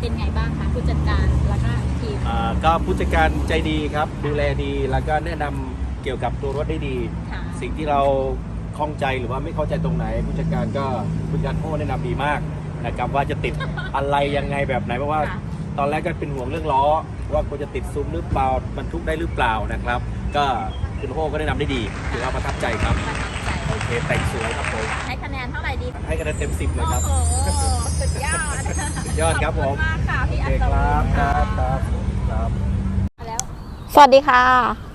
เป็นไงบ้างคะผู้จัดการแล้วก็ทีมก็ผู้จัดการใจดีครับ ดูแลดีแล้วก็แนะนำเกี่ยวกับตัวรถได้ดีสิ่งที่เราคล่องใจหรือว่าไม่เข้าใจตรงไหน ผู้จัดการก็ผู้จัดการโค้แนะนำดีมากนะครับว่าจะติด อะไรยังไงแบบไหนเพราะว่าตอนแรกก็เป็นห่วงเรื่องล้อ ว่าควรจะติดซุ้มหรือเปล่าบรรทุกได้หรือเปล่านะครับ ก็คุณโฮก็แนะนำได้ดีถือว่าประทับใจครับโอเคแต่งสวยครับผม ในนเท่าไหร่ดี ให้คะแนนเต็มสิบเลยครับ โอ้โห สุดยอดยอดครับผม ขอณมากค่ะพี่โออัเคศควิรับนคค่ะรับครับครับแล้ว สวัสดีค่ะ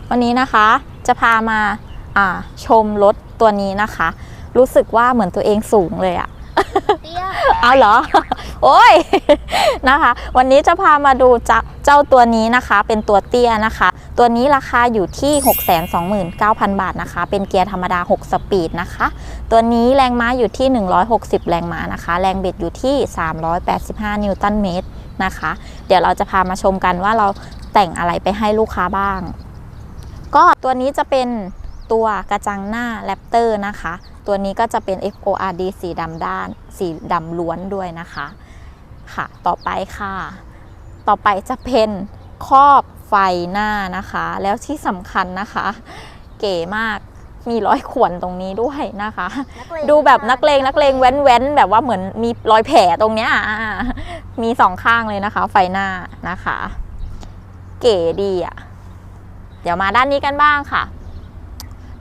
วันนี้นะคะจะพามาอ่าชมรถตัวนี้นะคะ รู้สึกว่าเหมือนตัวเองสูงเลยอะ เตี้ยเอาเหรอ โอ้ย นะคะ วันนี้จะพามาดูเจ้าเจ้าตัวนี้นะคะ เป็นตัวเตี้ยนะคะ ตัวนี้ราคาอยู่ที่ 629,000 บาทนะคะ เป็นเกียร์ธรรมดา 6 สปีดนะคะ ตัวนี้แรงม้าอยู่ที่ 160 แรงม้านะคะ แรงบิดอยู่ที่ 385 นิวตันเมตรนะคะ เดี๋ยวเราจะพามาชมกันว่าเราแต่งอะไรไปให้ลูกค้าบ้าง ก็ตัวนี้จะเป็นตัวกระจังหน้าแรปเตอร์นะคะ ตัวนี้ก็จะเป็น FORD สีดำด้าน สีดำล้วนด้วยนะคะ ค่ะ ต่อไปค่ะ ต่อไปจะเป็นครอบ ฟหน้านะคะ แล้วที่สำคัญนะคะ เก๋มากมีร้อยขวนตรงนี้ด้วยนะคะ ดูแบบนักเลงนักเลงแว้นแว้นๆแบบว่าเหมือนมีรอยแผลตรงเนี้ยอ่ามีสองข้างเลยนะคะ ไฟหน้านะคะ เก๋ดีอะ เดี๋ยวมาด้านนี้กันบ้างค่ะ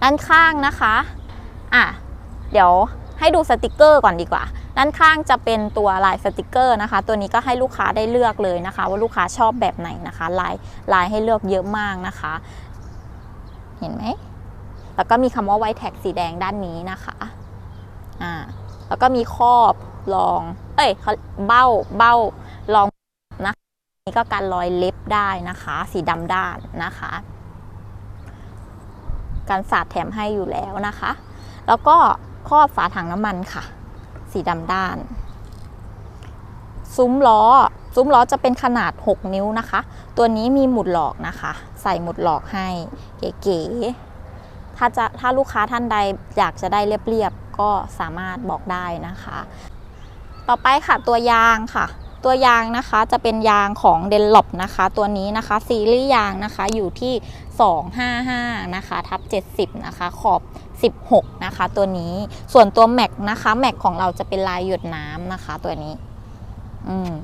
ด้านข้างนะคะ อะ เดี๋ยวให้ดูสติกเกอร์ก่อนดีกว่า ด้านข้างจะเป็นตัวลายสติกเกอร์นะคะ ตัวนี้ก็ให้ลูกค้าได้เลือกเลยนะคะ ว่าลูกค้าชอบแบบไหนนะคะลายลายให้เลือกเยอะมากนะคะ เห็นไหมแล้วก็มีคำว่าไวแท็กสีแดงด้านนี้นะคะอ่าแล้วก็มีครอบรอง เอ้ยเขาเบ้าเบ้ารองนะคะนี่ก็การรอยเล็บได้นะคะ สีดำด้านนะคะการสาดแถมให้อยู่แล้วนะคะ แล้วก็ครอบฝาถังน้ำมันค่ะ สีดำด้าน ซุ้มล้อ ซุ้มล้อจะเป็นขนาด 6 นิ้วนะคะ ตัวนี้มีหมุดหลอกนะคะ ใส่หมุดหลอกให้เก๋ๆถ้าจะถ้าลูกค้าท่านใดอยากจะได้เรียบๆก็สามารถบอกได้นะคะ ต่อไปค่ะตัวยางค่ะตัวยางนะคะจะเป็นยางของเดนลอปนะคะ ตัวนี้นะคะซีรีส์ยางนะคะอยู่ที่ 255 นะคะ ทับ 70 นะคะ ขอบ 16 นะคะ ตัวนี้ ส่วนตัวแม็กนะคะ แม็กของเราจะเป็นลายหยดน้ำนะคะ ตัวนี้ อืม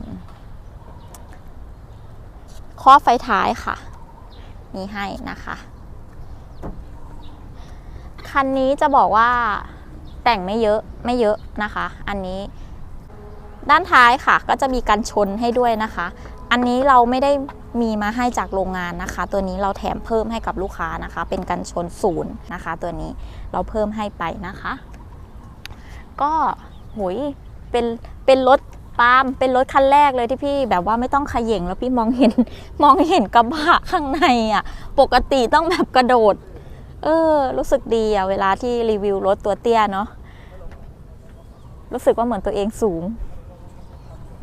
ข้อไฟท้ายค่ะ มีให้นะคะ คันนี้จะบอกว่าแต่งไม่เยอะไม่เยอะนะคะ อันนี้ด้านท้ายค่ะ ก็จะมีกันชนให้ด้วยนะคะ อันนี้เราไม่ได้มีมาให้จากโรงงานนะคะ ตัวนี้เราแถมเพิ่มให้กับลูกค้านะคะ เป็นกันชนศูนย์นะคะ ตัวนี้เราเพิ่มให้ไปนะคะ ก็หุยเป็นเป็นรถปาล์มเป็นรถคันแรกเลยที่พี่แบบว่าไม่ต้องขย่งแล้วพี่มองเห็นมองเห็นกระบะข้างในอะ ปกติต้องแบบกระโดด เออ รู้สึกดีอะเวลาที่รีวิวรถตัวเตี้ยเนาะรู้สึกว่าเหมือนตัวเองสูง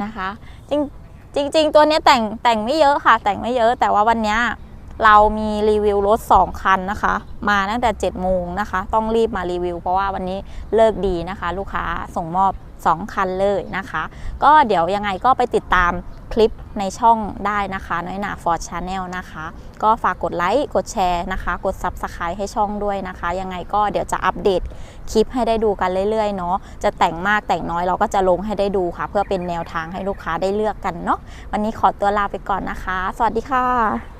นะคะ จริง จริง ๆ ตัวนี้แต่งแต่งไม่เยอะค่ะ แต่งไม่เยอะ แต่ว่าวันเนี้ย เรามีรีวิวรถ 2 คันนะคะ มาตั้งแต่7โมงนะคะ ต้องรีบมารีวิว เพราะว่าวันนี้เลิกดีนะคะ ลูกค้าส่งมอบ 2 คันเลยนะคะ ก็เดี๋ยวยังไงก็ไปติดตามคลิปในช่องได้นะคะ น้อยหนาฟอร์ดชาแนลนะคะ ก็ฝากกดไลค์กดแชร์นะคะ กด Subscribe ให้ช่องด้วยนะคะ ยังไงก็เดี๋ยวจะอัปเดตคลิปให้ได้ดูกันเรื่อยๆเนาะจะแต่งมากแต่งน้อยเราก็จะลงให้ได้ดูค่ะ เพื่อเป็นแนวทางให้ลูกค้าได้เลือกกันเนาะวันนี้ขอตัวลาไปก่อนนะคะ สวัสดีค่ะ